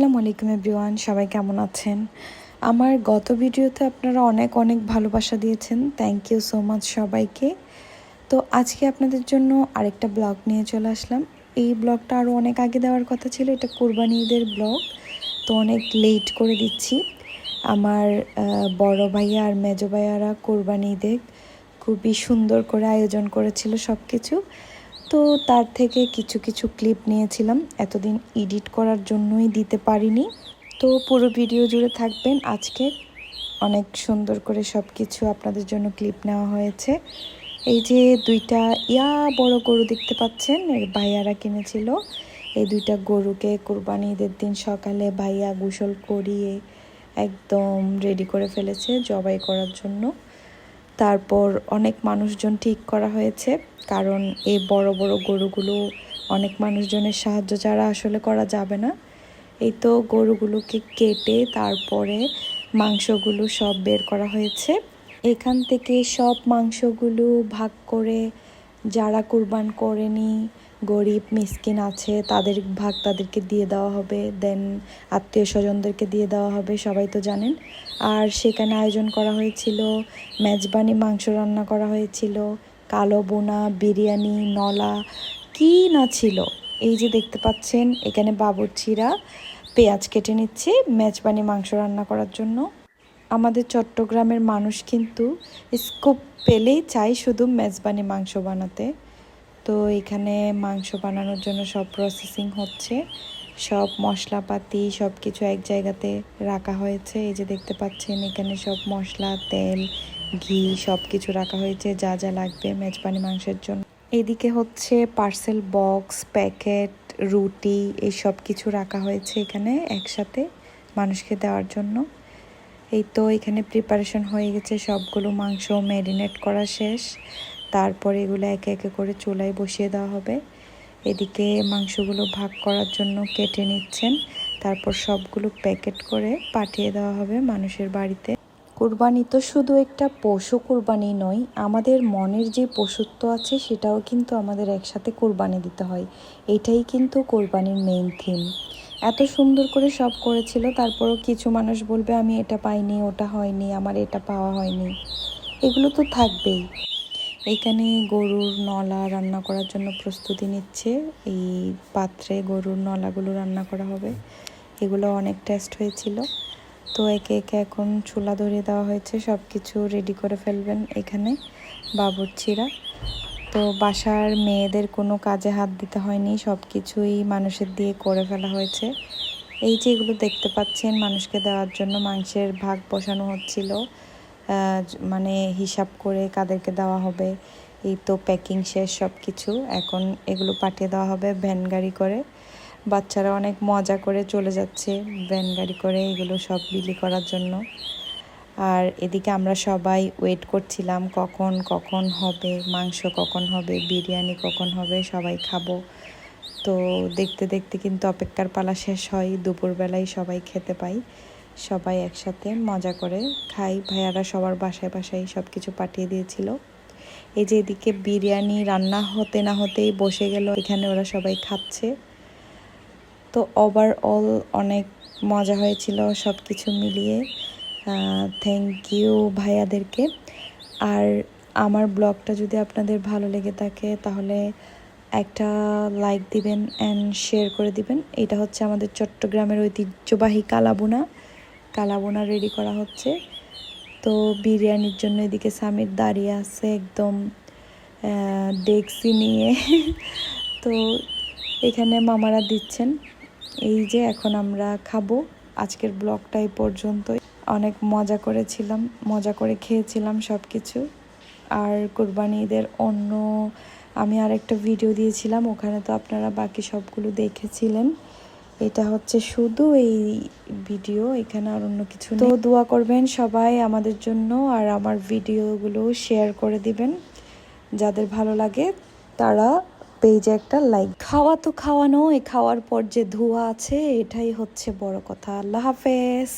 আসসালামু আলাইকুম এভরিওয়ান, সবাই কেমন আছেন? আমার গত ভিডিওতে আপনারা অনেক অনেক ভালোবাসা দিয়েছেন। থ্যাংক ইউ সো মাচ সবাইকে। তো আজকে আপনাদের জন্য আরেকটা ব্লগ নিয়ে চলে আসলাম। এই ব্লগটা আরও অনেক আগে দেওয়ার কথা ছিল, এটা কোরবানি ঈদের ব্লগ। তো অনেক লেট করে দিচ্ছি। আমার বড় ভাইয়া আর মেজো ভাইয়ারা কোরবানি ঈদে খুবই সুন্দর করে আয়োজন করেছিল সব কিছু তো তার থেকে কিছু কিছু ক্লিপ নিয়েছিলাম। এতদিন এডিট করার জন্যই দিতে পারিনি। তো পুরো ভিডিও জুড়ে থাকবেন। আজকে অনেক সুন্দর করে সব কিছু আপনাদের জন্য ক্লিপ নেওয়া হয়েছে। এই যে দুইটা ইয়া বড় গরু দেখতে পাচ্ছেন, এর ভাইয়ারা কিনেছিল। এই দুইটা গরুকে কোরবানি ঈদের দিন সকালে ভাইয়া গোসল করিয়ে একদম রেডি করে ফেলেছে জবাই করার জন্য। তারপর অনেক মানুষজন ঠিক করা হয়েছে, কারণ এই বড় বড় গরুগুলো অনেক মানুষজনের সাহায্য ছাড়া আসলে করা যাবে না। এই তো গরুগুলোকে কেটে তারপরে মাংসগুলো সব বের করা হয়েছে। এখান থেকে সব মাংসগুলো ভাগ করে যারা কুরবান করেনি গরিব, মিসকিন আছে, তাদের ভাগ তাদেরকে দিয়ে দেওয়া হবে দেন আত্মীয় স্বজনদেরকে দিয়ে দেওয়া হবে, সবাই তো জানেন। আর সেখানে আয়োজন করা হয়েছিল, মেজবানি মাংস রান্না করা হয়েছিল, কালো বোনা, বিরিয়ানি, নলা, কি না ছিল? এই যে দেখতে পাচ্ছেন, এখানে বাবুর্চিরা পেঁয়াজ কেটে নিচ্ছে মেজবানি মাংস রান্না করার জন্য। আমাদের চট্টগ্রামের মানুষ কিন্তু স্কোপ পেলেই চাই শুধু মেজবানি মাংস বানাতে। তো এখানে মাংস বানানোর জন্য সব প্রসেসিং হচ্ছে। সব মশলাপাতি সব কিছু এক জায়গাতে রাখা হয়েছে। এই যে দেখতে পাচ্ছেন, এখানে সব মশলা, তেল, ঘি সব কিছু রাখা হয়েছে। যা যা লাগবে মেজবানি মাংসের জন্য। এদিকে হচ্ছে পার্সেল বক্স প্যাকেট রুটি, এই সব কিছু রাখা হয়েছে এখানে একসাথে মানুষকে দেওয়ার জন্য। এই তো এখানে প্রিপারেশন হয়ে গেছে। সবগুলো মাংস ম্যারিনেট করা শেষ। তারপরে এগুলো একে একে করে চুলায় বসিয়ে দেওয়া হবে। এদিকে মাংসগুলো ভাগ করার জন্য কেটে নিচ্ছেন। তারপর সবগুলো প্যাকেট করে পাঠিয়ে দেওয়া হবে মানুষের বাড়িতে। কুরবানি তো শুধু একটা পশু কুরবানি নয়, আমাদের মনের যে পশুত্ব আছে সেটাও কিন্তু আমাদের একসাথে কুরবানি দিতে হয়। এটাই কিন্তু কোরবানির মেইন থিম এত সুন্দর করে সব করেছিল, তারপরও কিছু মানুষ বলবে, আমি এটা পাইনি, ওটা হয়নি, আমার এটা পাওয়া হয়নি। এগুলো তো থাকবেই। এখানে গরুর নলা রান্না করার জন্য প্রস্তুতি নিচ্ছে। এই পাত্রে গরুর নলাগুলো রান্না করা হবে। এগুলো অনেক টেস্ট হয়েছিল। তো একে একে এখন চুলা ধরিয়ে দেওয়া হয়েছে। সব কিছু রেডি করে ফেলবেন এখানে বাবুর্চিরা। তো বাসার মেয়েদের কোনো কাজে হাত দিতে হয়নি। সব কিছুই মানুষের দিয়ে করে ফেলা হয়েছে। এই যে এগুলো দেখতে পাচ্ছেন, মানুষকে দেওয়ার জন্য মাংসের ভাগ বসানো হচ্ছিল। মানে হিসাব করে কাদেরকে দেওয়া হবে। এই তো প্যাকিং শেষ সব কিছু এখন এগুলো পাঠিয়ে দেওয়া হবে ভ্যান গাড়ি করে। বাচ্চারা অনেক মজা করে চলে যাচ্ছে ভ্যান গাড়ি করে এগুলো সব বিলি করার জন্য। আর এদিকে আমরা সবাই ওয়েট করছিলাম কখন কখন হবে, মাংস কখন হবে, বিরিয়ানি কখন হবে, সবাই খাব। তো দেখতে দেখতে কিন্তু অপেক্ষার পালা শেষ হয়, দুপুরবেলায় সবাই খেতে পাই সবাই একসাথে মজা করে খাই। ভাইয়ারা সবার বাসায় বাসায় সব কিছু পাঠিয়ে দিয়েছিল। এই যে এদিকে বিরিয়ানি রান্না হতে না হতেই বসে গেল। এখানে ওরা সবাই খাচ্ছে। তো ওভারঅল অনেক মজা হয়েছিল সব কিছু মিলিয়ে থ্যাংক ইউ ভাইয়াদেরকে। আর আমার ব্লগটা যদি আপনাদের ভালো লেগে থাকে তাহলে একটা লাইক দিবেন অ্যান্ড শেয়ার করে দিবেন। এটা হচ্ছে আমাদের চট্টগ্রামের ঐতিহ্যবাহী কালাবোনা। কালাবোনা রেডি করা হচ্ছে। তো বিরিয়ানির জন্য এদিকে সামির দাঁড়িয়ে আছে একদম ডেক্সি নিয়ে। তো এখানে মামারা দিচ্ছেন। এই যে এখন আমরা খাব। আজকের ব্লগটা এই পর্যন্তই। অনেক মজা করেছিলাম, মজা করে খেয়েছিলাম সব কিছু আর কোরবানি ঈদের অন্য, আমি আরেকটা ভিডিও দিয়েছিলাম, ওখানে তো আপনারা বাকি সবগুলো দেখেছিলেন। এটা হচ্ছে শুধু এই ভিডিও, এখানে আর অন্য কিছু তো দোয়া করবেন সবাই আমাদের জন্য আর আমার ভিডিওগুলো শেয়ার করে দিবেন। যাদের ভালো লাগে, তারা পেজে একটা লাইক। খাওয়া তো খাওয়ানো এই খাওয়ার পর যে ধোয়া আছে, এটাই হচ্ছে বড় কথা। আল্লাহ হাফেজ।